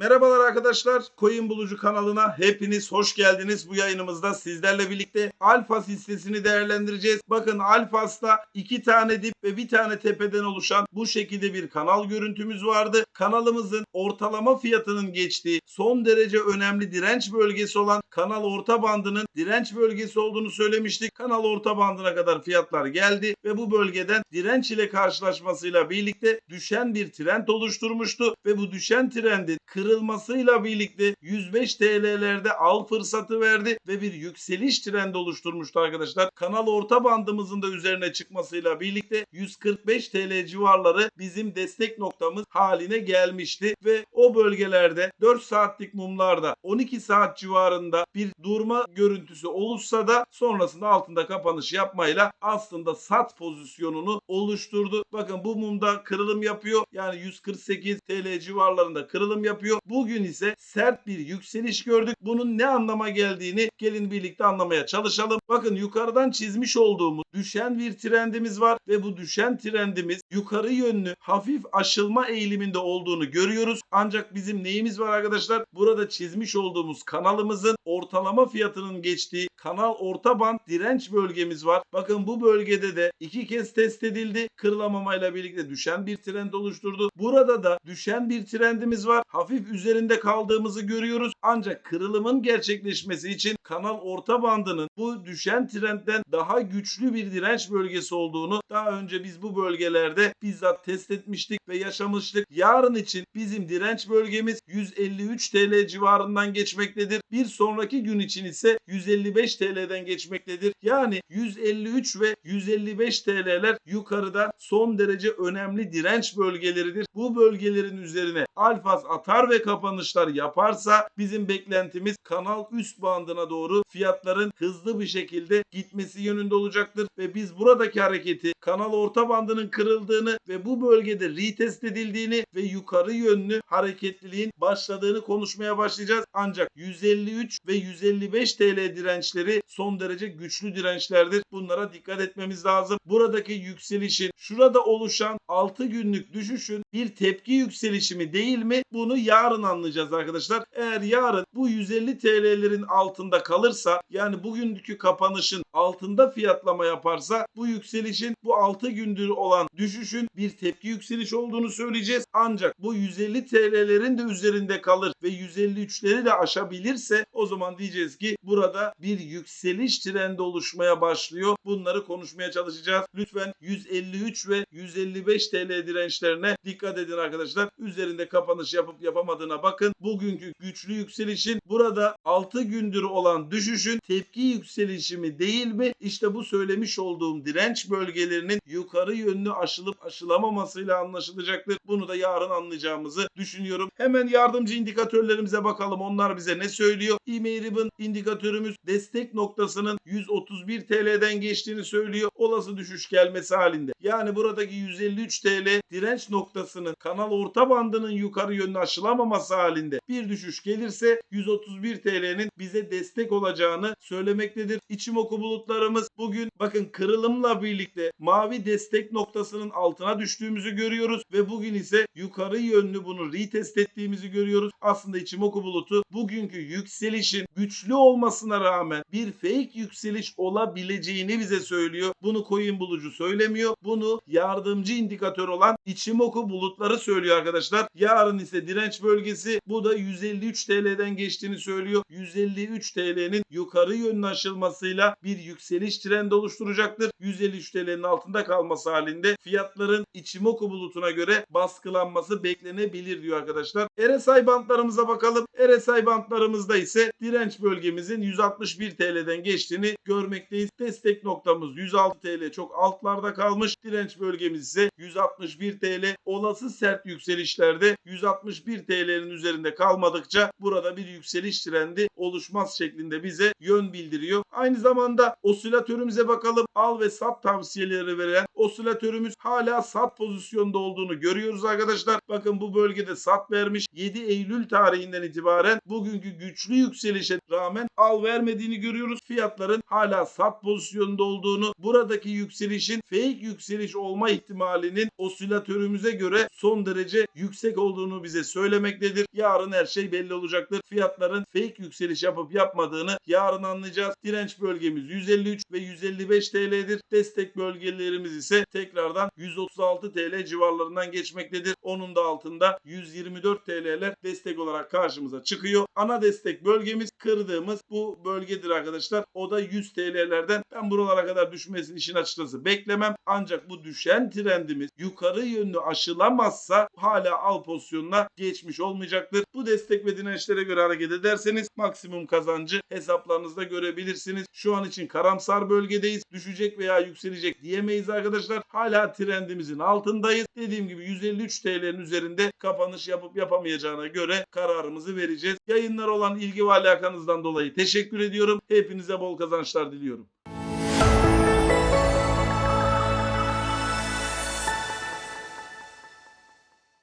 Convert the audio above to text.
Merhabalar arkadaşlar. Coin Bulucu kanalına hepiniz hoş geldiniz. Bu yayınımızda sizlerle birlikte Alfas hissesini değerlendireceğiz. Bakın Alfas'ta iki tane dip ve bir tane tepeden oluşan bu şekilde bir kanal görüntümüz vardı. Kanalımızın ortalama fiyatının geçtiği son derece önemli direnç bölgesi olan kanal orta bandının direnç bölgesi olduğunu söylemiştik. Kanal orta bandına kadar fiyatlar geldi ve bu bölgeden direnç ile karşılaşmasıyla birlikte düşen bir trend oluşturmuştu ve bu düşen trendin kırılmasıyla birlikte 105 TL'lerde al fırsatı verdi ve bir yükseliş trendi oluşturmuştu arkadaşlar. Kanal orta bandımızın da üzerine çıkmasıyla birlikte 145 TL civarları bizim destek noktamız haline gelmişti ve o bölgelerde 4 saatlik mumlarda 12 saat civarında bir durma görüntüsü oluşsa da sonrasında altında kapanış yapmayla aslında sat pozisyonunu oluşturdu. Bakın bu mumda kırılım yapıyor. Yani 148 TL civarlarında kırılım yapıyor. Bugün ise sert bir yükseliş gördük. Bunun ne anlama geldiğini gelin birlikte anlamaya çalışalım. Bakın yukarıdan çizmiş olduğumuz düşen bir trendimiz var ve bu düşen trendimiz yukarı yönlü hafif aşılma eğiliminde olduğunu görüyoruz. Ancak bizim neyimiz var arkadaşlar? Burada çizmiş olduğumuz kanalımızın ortalama fiyatının geçtiği kanal orta band direnç bölgemiz var. Bakın bu bölgede de iki kez test edildi. Kırılamamayla birlikte düşen bir trend oluşturdu. Burada da düşen bir trendimiz var. Hafif üzerinde kaldığımızı görüyoruz. Ancak kırılımın gerçekleşmesi için kanal orta bandının bu düşen trendden daha güçlü bir direnç bölgesi olduğunu daha önce biz bu bölgelerde bizzat test etmiştik ve yaşamıştık. Yarın için bizim direnç bölgemiz 153 TL civarından geçmektedir. Bir sonraki gün için ise 155 TL'den geçmektedir. Yani 153 ve 155 TL'ler yukarıda son derece önemli direnç bölgeleridir. Bu bölgelerin üzerine alfaz atar ve kapanışlar yaparsa bizim beklentimiz kanal üst bandına doğru fiyatların hızlı bir şekilde gitmesi yönünde olacaktır ve biz buradaki hareketi kanal orta bandının kırıldığını ve bu bölgede retest edildiğini ve yukarı yönlü hareketliliğin başladığını konuşmaya başlayacağız. Ancak 153 ve 155 TL dirençleri son derece güçlü dirençlerdir. Bunlara dikkat etmemiz lazım. Buradaki yükselişin şurada oluşan 6 günlük düşüşün bir tepki yükselişi mi değil mi? Bunu yarın anlayacağız arkadaşlar. Eğer yarın bu 150 TL'lerin altında kalırsa yani bugünkü kapanışın altında fiyatlama yaparsa bu yükselişin bu 6 gündür olan düşüşün bir tepki yükseliş olduğunu söyleyeceğiz. Ancak bu 150 TL'lerin de üzerinde kalır ve 153'leri de aşabilirse o zaman diyeceğiz ki burada bir yükseliş trendi oluşmaya başlıyor. Bunları konuşmaya çalışacağız. Lütfen 153 ve 155 TL dirençlerine dikkat edin arkadaşlar. Üzerinde kapanış yapıp yapamadığına bakın. Bugünkü güçlü yükselişin burada 6 gündür olan düşüşün tepki yükselişi mi değil mi? İşte bu söylemiş olduğum direnç bölgelerinin yukarı yönlü aşılıp aşılamamasıyla anlaşılacaktır. Bunu da yarın anlayacağımızı düşünüyorum. Hemen yardımcı indikatörlerimize bakalım. Onlar bize ne söylüyor? E-mail indikatörümüz destek noktasının 131 TL'den geçtiğini söylüyor. Olası düşüş gelmesi halinde. Yani buradaki 153 TL direnç noktasının kanal orta bandının yukarı yönlü aşılamaması halinde bir düşüş gelirse 131 TL'nin bize destek olacağını söylemektedir. İçimoku bulutlarımız bugün bakın kırılımla birlikte mavi destek noktasının altına düştüğümüzü görüyoruz ve bugün ise yukarı yönlü bunu retest ettiğimizi görüyoruz. Aslında Ichimoku bulutu bugünkü yükselişin güçlü olmasına rağmen bir fake yükseliş olabileceğini bize söylüyor. Bunu coin bulucu söylemiyor. Bunu yardımcı indikatör olan Ichimoku bulutları söylüyor arkadaşlar. Yarın ise direnç bölgesi bu da 153 TL'den geçtiğini söylüyor. 153 TL'nin yukarı yönlü aşılmasıyla bir yükseliş trendi oluşturacaktır. 153 TL'nin altında kalması halinde fiyatların Ichimoku bulutuna göre baskılanması beklenebilir diyor arkadaşlar. RSI bantlarımıza bakalım. RSI bantlarımızda ise direnç bölgemizin 161 TL'den geçtiğini görmekteyiz. Destek noktamız 106 TL çok altlarda kalmış. Direnç bölgemiz ise 161 TL. Olası sert yükselişlerde 161 TL'nin üzerinde kalmadıkça burada bir yükseliş trendi oluşmaz şeklinde bize yön bildiriyor. Aynı zamanda osilatörümüze bakalım. Al ve sat tavsiyeleri veren osilatörümüz hala sat pozisyonda olduğunu görüyoruz arkadaşlar. Bakın bu bölgede sat vermiş. 7 Eylül tarihinden itibaren bugünkü güçlü yükselişe rağmen al vermediğini görüyoruz. Fiyatların hala sat pozisyonunda olduğunu, buradaki yükselişin fake yükseliş olma ihtimalinin osilatörümüze göre son derece yüksek olduğunu bize söylemektedir. Yarın her şey belli olacaktır. Fiyatların fake yükseliş yapıp yapmadığını yarın anlayacağız. Direnç bölgemiz 153 ve 155 TL'dir. Destek bölgelerimiz ise tekrardan 136 TL civarlarından geçmektedir. Onun da altında 124 TL'ler destek olarak karşımıza çıkıyor. Ana destek bölgemiz kırdığımız bu bölgedir arkadaşlar. O da 100 TL'lerden. Ben buralara kadar düşmesini işin açıkçası beklemem. Ancak bu düşen trendimiz yukarı yönlü aşılamazsa hala al pozisyonuna geçmiş olmayacaktır. Bu destek ve dirençlere göre hareket ederseniz maksimum kazancı hesaplarınızda görebilirsiniz. Şu an için karamsar bölgedeyiz. Düşecek veya yükselecek diyemeyiz arkadaşlar. Hala trendimizin altındayız. Dediğim gibi 153 TL'nin üzerinde kapanış yapıp yapamayacağına göre kararımızı vereceğiz. Yayınlar olan ilgi ve alakanızdan dolayı teşekkür ediyorum. Hepinize bol kazançlar diliyorum.